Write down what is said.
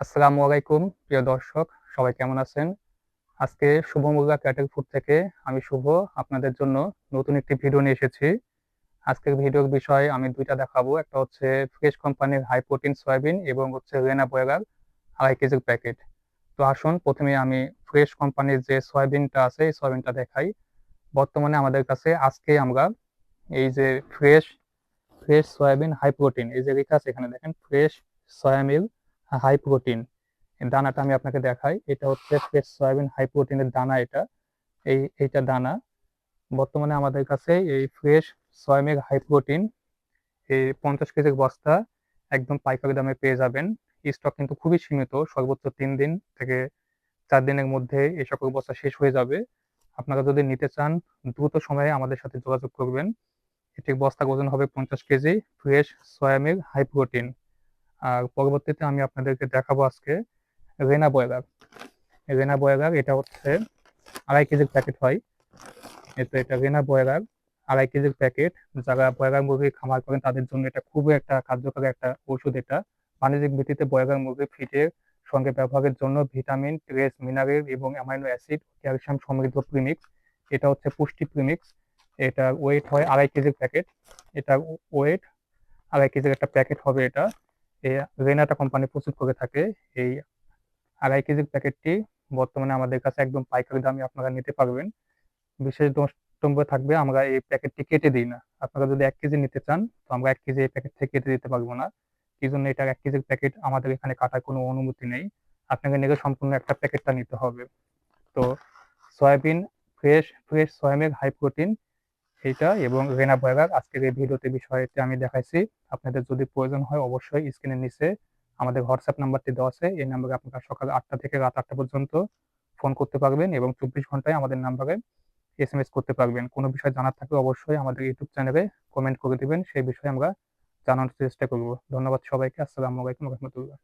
আসসালামু আলাইকুম, প্রিয় দর্শক, সবাই কেমন আছেন? আজকে শুভ মুগা ক্যাটেল ফুড থেকে আমি শুভ, আপনাদের জন্য নতুন একটি ভিডিও নিয়ে এসেছি। আজকের ভিডিওর বিষয় আমি দুইটা দেখাবো। একটা হচ্ছে ফ্রেশ কোম্পানির হাই প্রোটিন সয়াবিন এবং হচ্ছে রেনা বয়গার আড়াই কেজির প্যাকেট তো আসুন, প্রথমে আমি ফ্রেশ কোম্পানির যে সয়াবিনটা আছে, এই সয়াবিনটা দেখাই। বর্তমানে আমাদের কাছে আজকে আমরা এই যে fresh fresh soybean high protein এই যে লেখা আছে এখানে দেখেন ফ্রেশ সয়ামিল হাই প্রোটিন দানাটা আমি আপনাকে দেখাই। এটা হচ্ছে ফ্রেশ সয়াবিন হাই প্রোটিনের দানা এটা। এই, এইটা দানা। বর্তমানে আমাদের কাছে এই ফ্রেশ সয়ামিল হাই প্রোটিন এই পঞ্চাশ কেজির বস্তা একদম পাইকারি দামে পেয়ে যাবেন। স্টক কিন্তু খুবই সীমিত, সর্বোচ্চ তিন দিন থেকে চার দিনের মধ্যে এই সকল বস্তা শেষ হয়ে যাবে। আপনারা যদি নিতে চান, দ্রুত সময়ে আমাদের সাথে যোগাযোগ করবেন। এটির বস্তা ওজন হবে পঞ্চাশ KG, fresh soymeal high protein আর পরবর্তীতে আমি আপনাদেরকে দেখাবো আজকে রেনা বয়গার রেনা বয়গার এটা হচ্ছে আড়াই কেজির প্যাকেট হয়। এটা এটা রেনা বয়গার আড়াই কেজির প্যাকেট। যারা বয়গার মুরগি খামার করেন, তাদের জন্য এটা খুবই একটা কার্যকরী একটা ওষুধ এটা। বাণিজ্যিক ভিত্তিতে বয়গার মুরগি ফিটের সঙ্গে ব্যবহারের জন্য ভিটামিন ট্রেস মিনারেল এবং অ্যামাইনো অ্যাসিড, ক্যালসিয়াম সমৃদ্ধ প্রিমিক্স এটা হচ্ছে পুষ্টি প্রিমিক্স এটার ওয়েট হয় আড়াই কেজির প্যাকেট। এটার ওয়েট আড়াই কেজির একটা প্যাকেট হবে এটা। এই রেনাটা কোম্পানি প্রস্তুত করে থাকে। এই আড়াই কেজির প্যাকেটটি বর্তমানে আমাদের কাছে একদম পাইকারি দামে আপনারা নিতে পারবেন। বিশেষ দ্রষ্টব্য থাকবে, আমরা এই প্যাকেটটি কেটে দিই না। আপনারা যদি এক কেজি নিতে চান, তো আমরা এক কেজি এই প্যাকেট থেকে কেটে দিতে পারব না। এই জন্য এটা এক কেজির প্যাকেট আমাদের এখানে কাটার কোনো অনুমতি নেই। আপনাকে নেগে সম্পূর্ণ একটা প্যাকেটটা নিতে হবে। তো soybean, fresh fresh, soybean, high protein এইটা এবং রেনা বয়ার আজকের এই ভিডিওতে বিষয়টি আমি দেখাইছি। আপনাদের যদি প্রয়োজন হয় অবশ্যই স্ক্রিনের নিচে আমাদের হোয়াটসঅ্যাপ নাম্বারটি দেওয়া আছে। এই নাম্বারে আপনারা সকাল আটটা থেকে রাত আটটা পর্যন্ত ফোন করতে পারবেন এবং চব্বিশ ঘন্টায় আমাদের নাম্বারে এস এম এস করতে পারবেন। কোনো বিষয় জানার থাকলে অবশ্যই আমাদের ইউটিউব চ্যানেলে কমেন্ট করে দিবেন। সেই বিষয়ে আমরা জানানোর চেষ্টা করব। ধন্যবাদ সবাইকে। আসসালামু আলাইকুম রহমতুল্লাহ।